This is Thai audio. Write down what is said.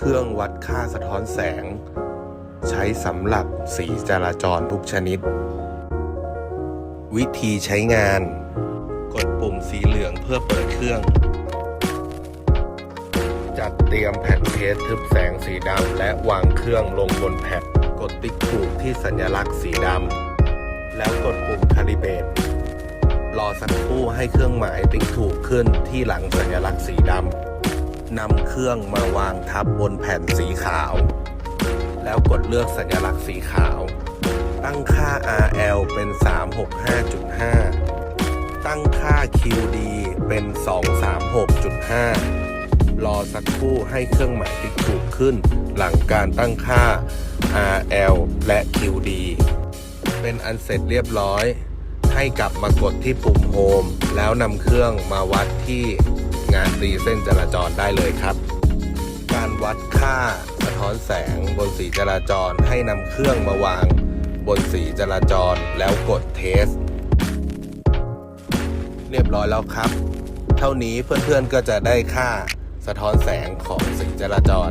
เครื่องวัดค่าสะท้อนแสง ใช้สำหรับสีจราจรทุกชนิด วิธีใช้งาน กดปุ่มสีเหลืองเพื่อเปิดเครื่อง จัดเตรียมแผ่นเทสทึบแสงสีดำและวางเครื่องลงบนแผ่นกดติ๊กถูกที่สัญลักษณ์สีดำแล้วกดปุ่มคาลิเบตรอสักครู่ให้เครื่องหมายติ๊กถูกขึ้นที่หลังสัญลักษณ์สีดำ นำเครื่องมาวางทับบนแผ่นสีขาว แล้วกดเลือกสัญลักษณ์สีขาว ตั้งค่า RL เป็น 365.5 ตั้งค่า QD เป็น 236.5 รอสักครู่ให้เครื่องหมายติ๊กถูกขึ้น หลังการตั้งค่า RL และ QD เป็นอันเสร็จเรียบร้อย ให้กลับมากดที่ปุ่มโฮมแล้วนำเครื่องมาวัดที่งานตีเส้นจราจรได้เลยครับ การวัดค่าสะท้อนแสงบนสีจราจรให้นำเครื่องมาวางบนสีจราจรแล้วกดเทส เรียบร้อยแล้วครับ เท่านี้เพื่อนๆก็จะได้ค่าสะท้อนแสงของสีจราจร